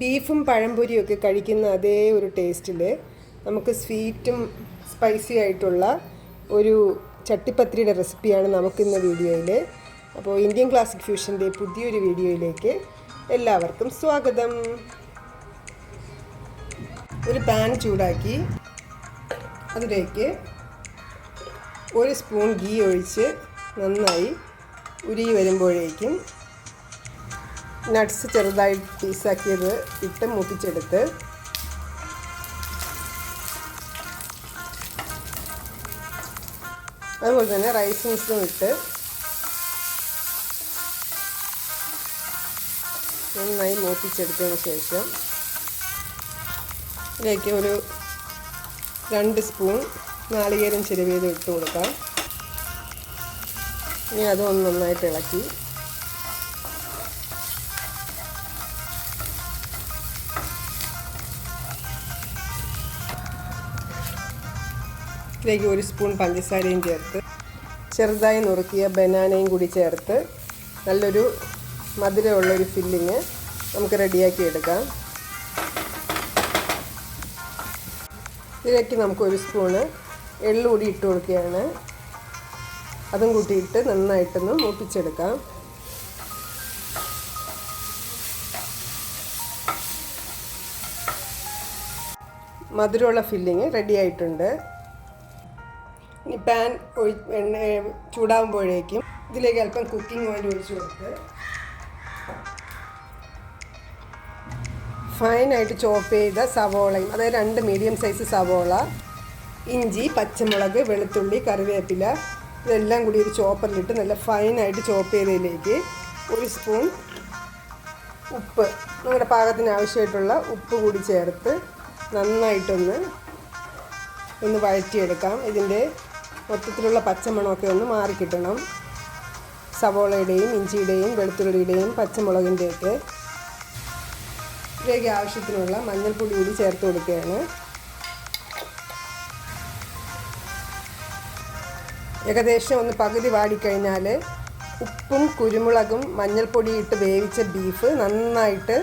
ബീഫും പഴംപൊരിയും ഒക്കെ കഴിക്കുന്ന അതേ ഒരു ടേസ്റ്റിൽ നമുക്ക് സ്വീറ്റും സ്പൈസി ആയിട്ടുള്ള ഒരു ചട്ടിപ്പത്രിയുടെ റെസിപ്പിയാണ് നമുക്കിന്ന് വീഡിയോയിൽ അപ്പോൾ ഇന്ത്യൻ ക്ലാസിക് ഫ്യൂഷന്റെ പുതിയൊരു വീഡിയോയിലേക്ക് എല്ലാവർക്കും സ്വാഗതം. ഒരു പാൻ ചൂടാക്കി അതിലേക്ക് ഒരു സ്പൂൺ ഗീ ഒഴിച്ച് നന്നായി ഉരുകി വരുമ്പോഴേക്കും നട്ട്സ് ചെറുതായി പീസാക്കിയത് ഇട്ട് മൂപ്പിച്ചെടുത്ത്. അതുപോലെ തന്നെ റൈസ് മിക്സും ഇട്ട്. നന്നായി മൂപ്പിച്ചെടുത്തതിന് ശേഷം ഇതിലേക്ക് ഒരു രണ്ട് സ്പൂൺ നാളികേരം ചിരവിയത് ഇട്ട് കൊടുക്കാം. ഇനി അതൊന്ന് നന്നായിട്ട് ഇളക്കി. ഇതിലേക്ക് ഒരു സ്പൂൺ പഞ്ചസാരയും ചേർത്ത് ചെറുതായി നുറുക്കിയ ബനാനയും കൂടി ചേർത്ത് നല്ലൊരു മധുരമുള്ളൊരു ഫില്ലിങ് നമുക്ക് റെഡിയാക്കി എടുക്കാം. ഇതിലേക്ക് നമുക്ക് ഒരു സ്പൂണ് എള്ളുകൂടി ഇട്ട് കൊടുക്കുകയാണ്. അതും കൂട്ടിയിട്ട് നന്നായിട്ടൊന്ന് മൂപ്പിച്ചെടുക്കാം. മധുരമുള്ള ഫില്ലിങ് റെഡി ആയിട്ടുണ്ട് പാൻ ഒഴി എണ്ണ ചൂടാകുമ്പോഴേക്കും ഇതിലേക്ക് അല്പം കുക്കിംഗ് ഓയിൽ ഒഴിച്ചു കൊടുത്ത് ഫൈനായിട്ട് ചോപ്പ് ചെയ്ത സവോളയും അതായത് രണ്ട് മീഡിയം സൈസ് സവോള ഇഞ്ചി പച്ചമുളക് വെളുത്തുള്ളി കറിവേപ്പില ഇതെല്ലാം കൂടി ഒരു ചോപ്പറിലിട്ട് നല്ല ഫൈനായിട്ട് ചോപ്പ് ചെയ്തതിലേക്ക് ഒരു സ്പൂൺ ഉപ്പ് നിങ്ങളുടെ പാകത്തിന് ആവശ്യമായിട്ടുള്ള ഉപ്പ് കൂടി ചേർത്ത് നന്നായിട്ടൊന്ന് ഒന്ന് വഴറ്റിയെടുക്കാം. ഇതിന്റെ മൊത്തത്തിലുള്ള പച്ചമണമൊക്കെ ഒന്ന് മാറിക്കിട്ടണം സവോളയുടെയും ഇഞ്ചിയുടെയും വെളുത്തുള്ളിയുടെയും പച്ചമുളകിന്റെയൊക്കെ ഇതിലേക്ക് ആവശ്യത്തിനുള്ള മഞ്ഞൾപ്പൊടി കൂടി ചേർത്ത് കൊടുക്കുകയാണ്. ഏകദേശം ഒന്ന് പകുതി വാടിക്കഴിഞ്ഞാൽ ഉപ്പും കുരുമുളകും മഞ്ഞൾപ്പൊടി ഇട്ട് വേവിച്ച ബീഫ് നന്നായിട്ട്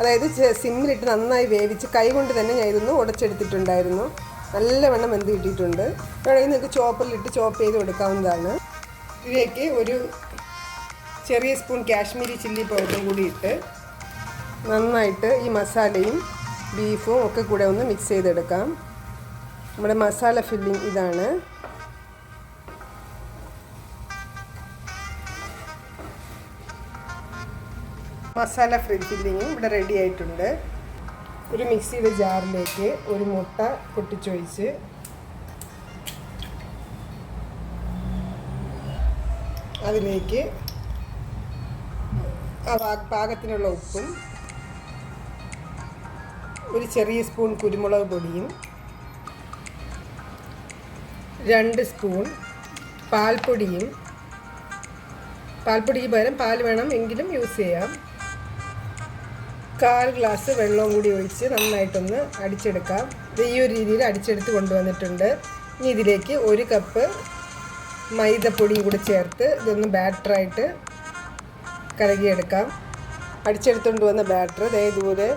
അതായത് സിമ്മിലിട്ട് നന്നായി വേവിച്ച് കൈകൊണ്ട് തന്നെ ഞാൻ ഇതൊന്ന് ഉടച്ചെടുത്തിട്ടുണ്ടായിരുന്നു. നല്ലവണ്ണം വെന്ത് കിട്ടിയിട്ടുണ്ട്. വേണമെങ്കിൽ നിങ്ങൾക്ക് ചോപ്പറിലിട്ട് ചോപ്പ് ചെയ്ത് കൊടുക്കാവുന്നതാണ്. ഇതിലേക്ക് ഒരു ചെറിയ സ്പൂൺ കാശ്മീരി ചില്ലി പൗഡറും കൂടി ഇട്ട് നന്നായിട്ട് ഈ മസാലയും ബീഫും ഒക്കെ കൂടെ ഒന്ന് മിക്സ് ചെയ്തെടുക്കാം. നമ്മുടെ മസാല ഫില്ലിംഗ് ഇതാണ്. മസാല ഫ്രീ ഫില്ലിങ്ങും ഇവിടെ റെഡി ആയിട്ടുണ്ട്. ഒരു മിക്സിയുടെ ജാറിലേക്ക് ഒരു മുട്ട പൊട്ടിച്ചൊഴിച്ച് അതിലേക്ക് പാകത്തിനുള്ള ഉപ്പും ഒരു ചെറിയ സ്പൂൺ കുരുമുളക് പൊടിയും രണ്ട് സ്പൂൺ പാൽപ്പൊടിയും പാൽപ്പൊടിക്ക് പകരം പാൽ വേണം എങ്കിലും യൂസ് ചെയ്യാം. കാൽ ഗ്ലാസ് വെള്ളവും കൂടി ഒഴിച്ച് നന്നായിട്ടൊന്ന് അടിച്ചെടുക്കാം. ഇത് ഈ ഒരു രീതിയിൽ അടിച്ചെടുത്ത് കൊണ്ടുവന്നിട്ടുണ്ട്. ഇനി ഇതിലേക്ക് ഒരു കപ്പ് മൈദപ്പൊടിയും കൂടി ചേർത്ത് ഇതൊന്ന് ബാറ്ററായിട്ട് കലകിയെടുക്കാം അടിച്ചെടുത്തുകൊണ്ട് വന്ന ബാറ്റർ ദേ ഇതുപോലെ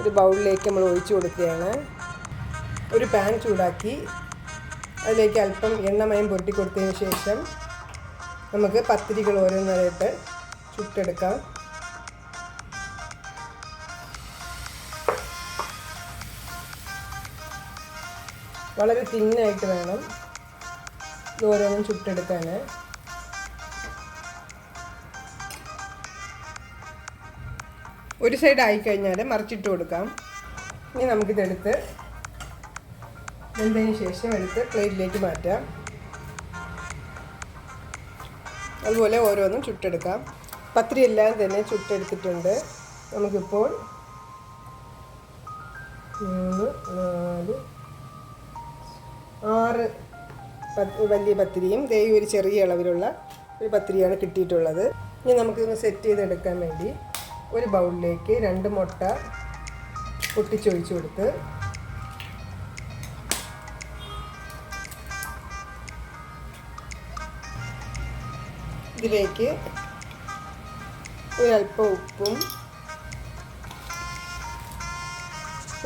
ഒരു ബൗളിലേക്ക് നമ്മൾ ഒഴിച്ചു കൊടുക്കുകയാണ്. ഒരു പാൻ ചൂടാക്കി അതിലേക്ക് അല്പം എണ്ണമയം പുരട്ടി കൊടുത്തതിന് ശേഷം നമുക്ക് പത്തിരികൾ ഓരോന്നായിട്ട് ചുട്ടെടുക്കാം. വളരെ തിന്നായിട്ട് വേണം. ഇത് ഓരോന്നും ചുട്ടെടുക്കാൻ ഒരു സൈഡ് ആയിക്കഴിഞ്ഞാൽ മറിച്ചിട്ട് കൊടുക്കാം. ഇനി നമുക്കിതെടുത്ത് വെന്തതിന് ശേഷം എടുത്ത് പ്ലേറ്റിലേക്ക് മാറ്റാം. അതുപോലെ ഓരോന്നും ചുട്ടെടുക്കാം. പത്രി എല്ലാം തന്നെ ചുട്ടെടുത്തിട്ടുണ്ട്. നമുക്കിപ്പോൾ മൂന്ന് നാല് ആറ് വലിയ പത്തിരിയും ദേ ഒരു ചെറിയ അളവിലുള്ള ഒരു പത്തിരിയാണ് കിട്ടിയിട്ടുള്ളത്. ഇനി നമുക്കിതൊന്ന് സെറ്റ് ചെയ്തെടുക്കാൻ വേണ്ടി ഒരു ബൗളിലേക്ക് രണ്ട് മുട്ട പൊട്ടിച്ചൊഴിച്ചു കൊടുത്ത് ഇതിലേക്ക് ഒരല്പം ഉപ്പും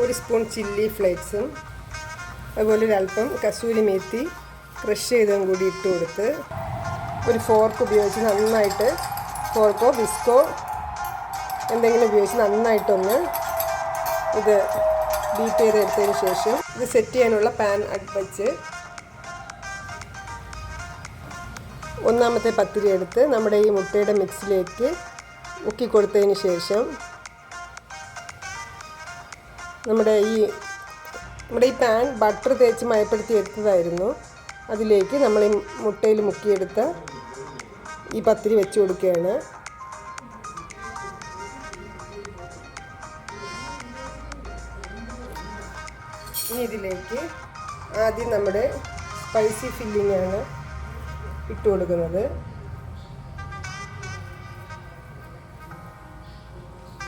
ഒരു സ്പൂൺ ചില്ലി ഫ്ലേക്സും അതുപോലെ ഒരല്പം കസൂരി മേത്തി ക്രഷ് ചെയ്തതും കൂടി ഇട്ട് കൊടുത്ത് ഒരു ഫോർക്ക് ഉപയോഗിച്ച് നന്നായിട്ട് ഫോർക്കോ വിസ്കോ എന്തെങ്കിലും ഉപയോഗിച്ച് നന്നായിട്ടൊന്ന് ഇത് ബീറ്റ് ചെയ്തെടുത്തതിന് ശേഷം ഇത് സെറ്റ് ചെയ്യാനുള്ള പാൻ വെച്ച് ഒന്നാമത്തെ പത്തിരി എടുത്ത് നമ്മുടെ ഈ മുട്ടയുടെ മിക്സിലേക്ക് മുക്കി കൊടുത്തതിന് ശേഷം നമ്മുടെ ഈ നമ്മുടെ ഈ പാൻ ബട്ടർ തേച്ച് മയപ്പെടുത്തി എടുത്തതായിരുന്നു. അതിലേക്ക് നമ്മൾ ഈ മുട്ടയിൽ മുക്കിയെടുത്ത ഈ പത്തിരി വെച്ച് കൊടുക്കുകയാണ്. ഇനി ഇതിലേക്ക് ആദ്യം നമ്മുടെ സ്പൈസി ഫില്ലിംഗ് ആണ് ഇട്ട് കൊടുക്കുന്നത്.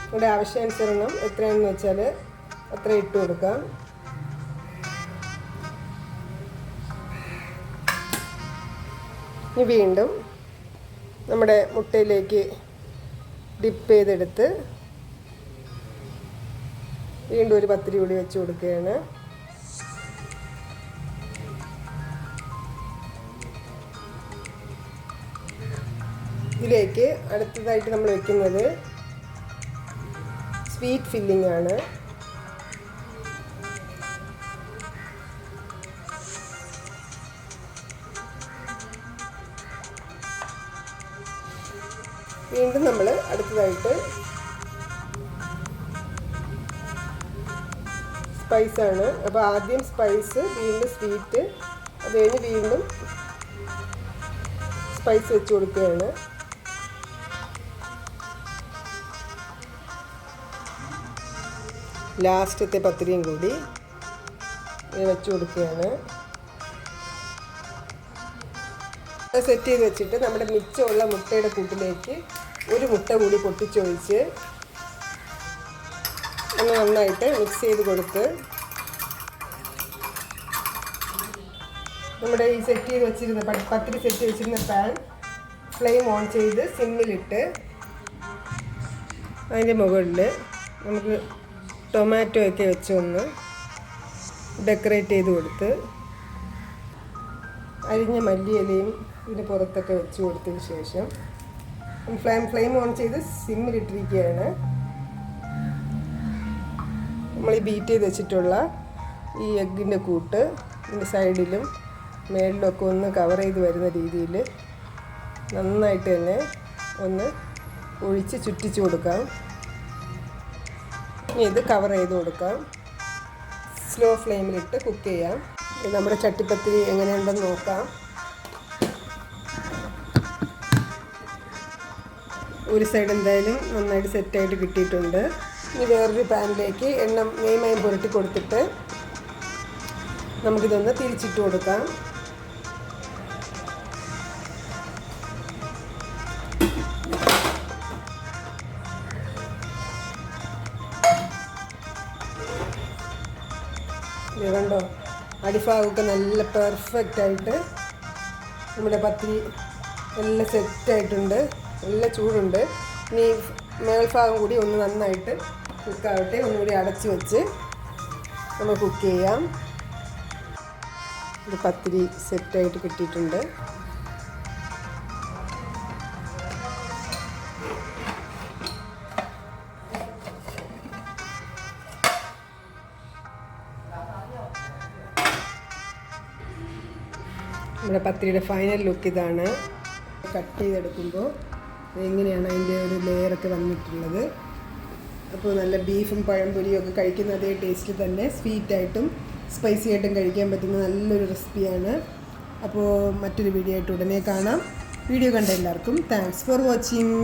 നമ്മുടെ ആവശ്യാനുസരണം എത്രയാണെന്ന് വെച്ചാൽ അത്ര ഇട്ട് കൊടുക്കാം. ഇനി വീണ്ടും നമ്മുടെ മുട്ടയിലേക്ക് ഡിപ്പ് ചെയ്തെടുത്ത് വീണ്ടും ഒരു പത്തിരി കൂടി വെച്ച് കൊടുക്കുകയാണ്. ഇതിലേക്ക് അടുത്തതായിട്ട് നമ്മൾ വെക്കുന്നത് സ്വീറ്റ് ഫില്ലിംഗ് ആണ്. വീണ്ടും നമ്മൾ അടുത്തതായിട്ട് സ്പൈസാണ് അപ്പോൾ ആദ്യം സ്പൈസ് വീണ്ടും സ്വീറ്റ് അത് കഴിഞ്ഞ് വീണ്ടും സ്പൈസ് വെച്ച് കൊടുക്കുകയാണ്. ലാസ്റ്റത്തെ പത്തിരിയും കൂടി വെച്ച് കൊടുക്കുകയാണ്. സെറ്റ് ചെയ്ത് വെച്ചിട്ട് നമ്മുടെ മിച്ചമുള്ള മുട്ടയുടെ കൂട്ടിലേക്ക് ഒരു മുട്ട കൂടി പൊട്ടിച്ചൊഴിച്ച് ഒന്ന് നന്നായിട്ട് മിക്സ് ചെയ്ത് കൊടുത്ത് നമ്മുടെ ഈ സെറ്റ് ചെയ്ത് വെച്ചിരുന്ന പത്തിരി സെറ്റ് വെച്ചിരുന്ന പാൻ ഫ്ലെയിം ഓൺ ചെയ്ത് സിമ്മിലിട്ട് അതിന്റെ മുകളിൽ നമുക്ക് ടൊമാറ്റോ ഒക്കെ വെച്ചൊന്ന് ഡെക്കറേറ്റ് ചെയ്ത് കൊടുത്ത് അരിഞ്ഞ മല്ലിയിലയും ഇതിന് പുറത്തൊക്കെ വെച്ച് കൊടുത്തതിന് ശേഷം ഫ്ലെയിം ഫ്ലെയിം ഓൺ ചെയ്ത് സിമ്മിലിട്ടിരിക്കുകയാണ് നമ്മൾ ഈ ബീറ്റ് ചെയ്ത് വെച്ചിട്ടുള്ള ഈ എഗ്ഗിന്റെ കൂട്ട് ഇതിന്റെ സൈഡിലും മേളിലൊക്കെ ഒന്ന് കവർ ചെയ്ത് വരുന്ന രീതിയിൽ നന്നായിട്ട് തന്നെ ഒന്ന് ഒഴിച്ച് ചുറ്റിച്ച് കൊടുക്കാം. ഇനി ഇത് കവർ ചെയ്ത് കൊടുക്കാം. സ്ലോ ഫ്ലെയിമിലിട്ട് കുക്ക് ചെയ്യാം. നമ്മുടെ ചട്ടിപ്പത്തിരി എങ്ങനെയുണ്ടെന്ന് നോക്കാം. ഒരു സൈഡ് എന്തായാലും നന്നായിട്ട് സെറ്റായിട്ട് കിട്ടിയിട്ടുണ്ട്. ഇനി വേറൊരു പാനിലേക്ക് എണ്ണ നെയ്മയം പുരട്ടി കൊടുത്തിട്ട് നമുക്കിതൊന്ന് തിരിച്ചിട്ട് കൊടുക്കാം. ണ്ടോ കണ്ടോ? അടിഭാഗമൊക്കെ നല്ല പെർഫെക്റ്റ് ആയിട്ട് നമ്മുടെ പത്തിരി നല്ല സെറ്റായിട്ടുണ്ട് നല്ല ചൂടുണ്ട്. ഇനി മേൽഭാഗം കൂടി ഒന്ന് നന്നായിട്ട് കുക്കാവട്ടെ. ഒന്നുകൂടി അടച്ച് വെച്ച് നമ്മൾ കുക്ക് ചെയ്യാം. ഇത് പത്തിരി സെറ്റായിട്ട് കിട്ടിയിട്ടുണ്ട്. നമ്മുടെ പത്തിരിയുടെ ഫൈനൽ ലുക്ക് ഇതാണ്. കട്ട് ചെയ്തെടുക്കുമ്പോൾ എങ്ങനെയാണ് അതിന്റെ ഒരു ലെയറൊക്കെ വന്നിട്ടുള്ളത്? അപ്പോൾ നല്ല ബീഫും പഴംപൊരിയും ഒക്കെ കഴിക്കുന്ന അതേ ടേസ്റ്റ് തന്നെ. സ്വീറ്റായിട്ടും സ്പൈസി ആയിട്ടും കഴിക്കാൻ പറ്റുന്ന നല്ലൊരു റെസിപ്പിയാണ് അപ്പോൾ മറ്റൊരു വീഡിയോ ആയിട്ട് ഉടനെ കാണാം. വീഡിയോ കണ്ട എല്ലാവർക്കും താങ്ക്സ് ഫോർ വാച്ചിങ്